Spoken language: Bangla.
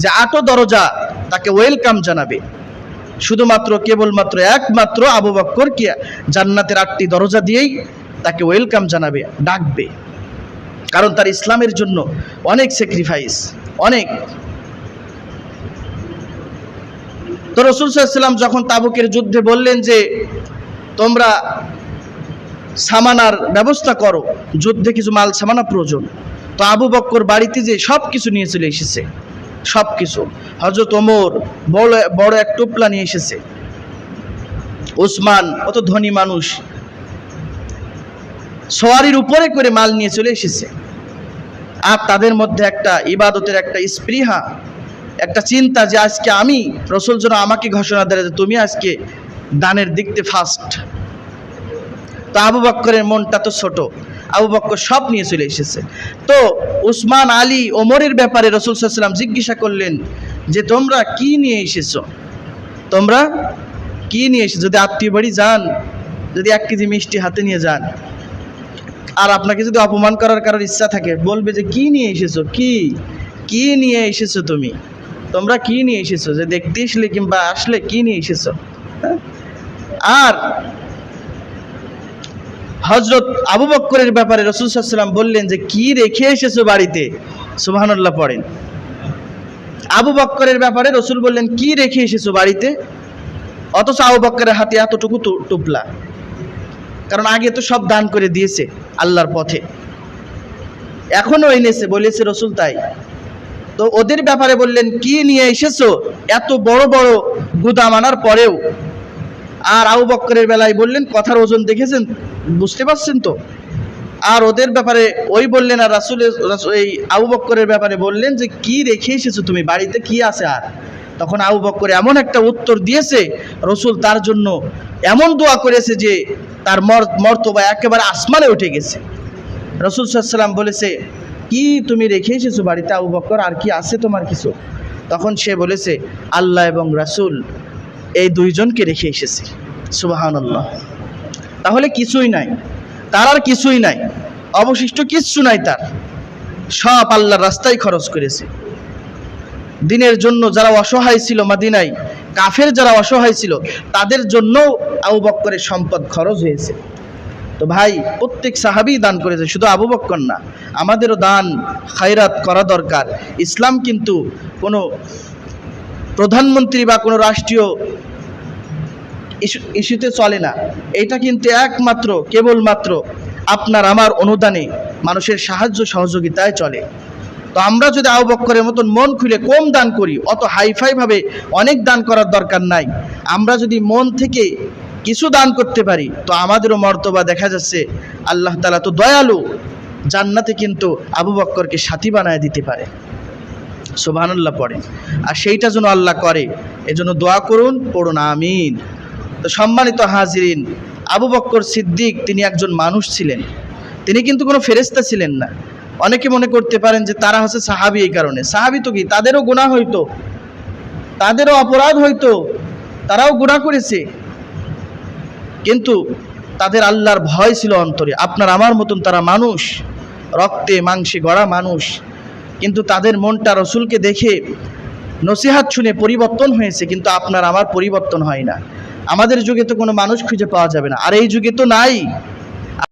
যে আটো দরজা তাকে ওয়েলকাম জানাবে। শুধুমাত্র কেবলমাত্র একমাত্র আবু বক্কর কি জান্নাতের আটটি দরজা দিয়েই তাকে ওয়েলকাম জানাবে, ডাকবে। কারণ তার ইসলামের জন্য অনেক স্যাক্রিফাইস অনেক। তো রসুল সাল্লাম যখন তাবুকের যুদ্ধে বললেন যে, তোমরা সামানার ব্যবস্থা করো, যুদ্ধে কিছু মাল সামানা প্রয়োজন। তো আবু বক্কর বাড়িতে যে সব কিছু নিয়ে চলে এসেছে। সব কিছু হজরত ওমর বড় বড় এক টোপলা নিয়ে এসেছে। ওসমান অত ধনী মানুষ। সোয়ারির উপরে করে মাল নিয়ে চলে এসেছে। আর তাদের মধ্যে একটা ইবাদতের একটা স্পৃহা, একটা চিন্তা যে আজকে আমি রসুল যেন আমাকে ঘোষণা দেয় যে তুমি আজকে দানের দিকতে ফার্স্ট তো আবু বক্করের মনটা তো ছোট। আবু বক্কর সব নিয়ে চলে এসেছে। তো উসমান আলী ওমরের ব্যাপারে রসুল সাল্লাম জিজ্ঞাসা করলেন যে, তোমরা কি নিয়ে এসেছ? তোমরা কি নিয়ে এসেছ? যদি আত্মীয় বাড়ি যান, যদি এক কেজি মিষ্টি হাতে নিয়ে যান, আর আপনাকে যদি অপমান করার কারোর ইচ্ছা থাকে, বলবে যে, কি নিয়ে এসেছ? কি? কি নিয়ে এসেছ তুমি? তোমরা কি নিয়ে এসেছ? যে, দেখতে আসলে কিংবা আসলে কি নিয়ে এসেছ? হ্যাঁ? আর হজরত আবু বক্করের ব্যাপারে রসুল সাল্লাম বললেন যে, কি রেখে এসেছ বাড়িতে? সুবহানাল্লাহ পড়েন। আবু বক্করের ব্যাপারে রসুল বললেন, কি রেখে এসেছ বাড়িতে? অথচ আবু বক্করের হাতে এতটুকু টুপলা। কারণ আগে তো সব দান করে দিয়েছে আল্লাহর পথে। এখনও এনেছে, বলেছে রসুল তাই। তো ওদের ব্যাপারে বললেন, কি নিয়ে এসেছ? এত বড় বড় গুদাম আনার পরেও। আর আবু বক্করের বেলায় বললেন, কথার ওজন দেখেছেন? বুঝতে পারছেন তো? আর ওদের ব্যাপারে, ওই বললেন আর রাসুলের এই আবু বক্করের ব্যাপারে বললেন যে, কি রেখে এসেছ তুমি? বাড়িতে কি আছে আর? তখন আবু বক্কর এমন একটা উত্তর দিয়েছে, রসুল তার জন্য এমন দোয়া করেছে যে, তার মর, মর্তবা একেবারে আসমানে উঠে গেছে। রসুল সাল্লাম বলেছে, কি তুমি রেখে এসেছ বাড়িতে আবু বক্কর? আর কি আছে তোমার কিছু? তখন সে বলেছে, আল্লাহ এবং রাসূল এই দুইজনকে রেখে এসেছে। সুবাহান্লাহ তাহলে কিছুই নাই। তার আর কিছুই নাই। অবশিষ্ট কিচ্ছু নাই তার। সব আল্লাহর রাস্তায় খরচ করেছে। দিনের জন্য যারা অসহায় ছিল মাদিনায়, কাফের যারা অসহায় ছিল, তাদের জন্য আবু বক্করের সম্পদ খরচ হয়েছে। তো ভাই, প্রত্যেক সাহাবি দান করেছে, শুধু আবু বক্কর না, আমাদেরও দান, খায়রাত করা দরকার। ইসলাম কিন্তু কোনো প্রধানমন্ত্রী বা কোনো রাষ্ট্রীয় ইস্যু, ইস্যুতে চলে না। এটা কিন্তু একমাত্র, কেবলমাত্র আপনার আমার অনুদানে মানুষের সাহায্য সহযোগিতায় চলে। তো আমরা যদি আবু বক্করের মতন মন খুলে কম দান করি, অত হাইফাইভাবে অনেক দান করার দরকার নাই, আমরা যদি মন থেকে কিছু দান করতে পারি, তো আমাদেরও মর্তবা দেখা যাচ্ছে, আল্লাহ তালা তো দয়ালু, জান্নাতে কিন্তু আবু বক্করকে সাথী বানায় দিতে পারে। সুবহানাল্লাহ পড়ে। আর সেইটা যেন আল্লাহ করে, এজন্য দোয়া করুন, পড়ুন, আমিন। তো সম্মানিত হাজিরিন, আবু বক্কর সিদ্দিক তিনি একজন মানুষ ছিলেন। তিনি কিন্তু কোনো ফেরেস্তা ছিলেন না। অনেকে মনে করতে পারেন যে তারা হচ্ছে সাহাবি এই কারণে। সাহাবি তো কি? তাদেরও গুণা হইতো। তাদেরও অপরাধ হইতো। তারাও গুণা করেছে। কিন্তু তাদের আল্লাহর ভয় ছিল অন্তরে। আপনার আমার মতন তারা মানুষ। রক্তে, মাংসে গড়া মানুষ। কিন্তু তাদের মনটা রসুলকে দেখে নসিহাত শুনে পরিবর্তন হয়েছে, কিন্তু আপনার আমার পরিবর্তন হয় না। আমাদের যুগে তো কোনো মানুষ খুঁজে পাওয়া যাবে না। আর এই যুগে তো নাই।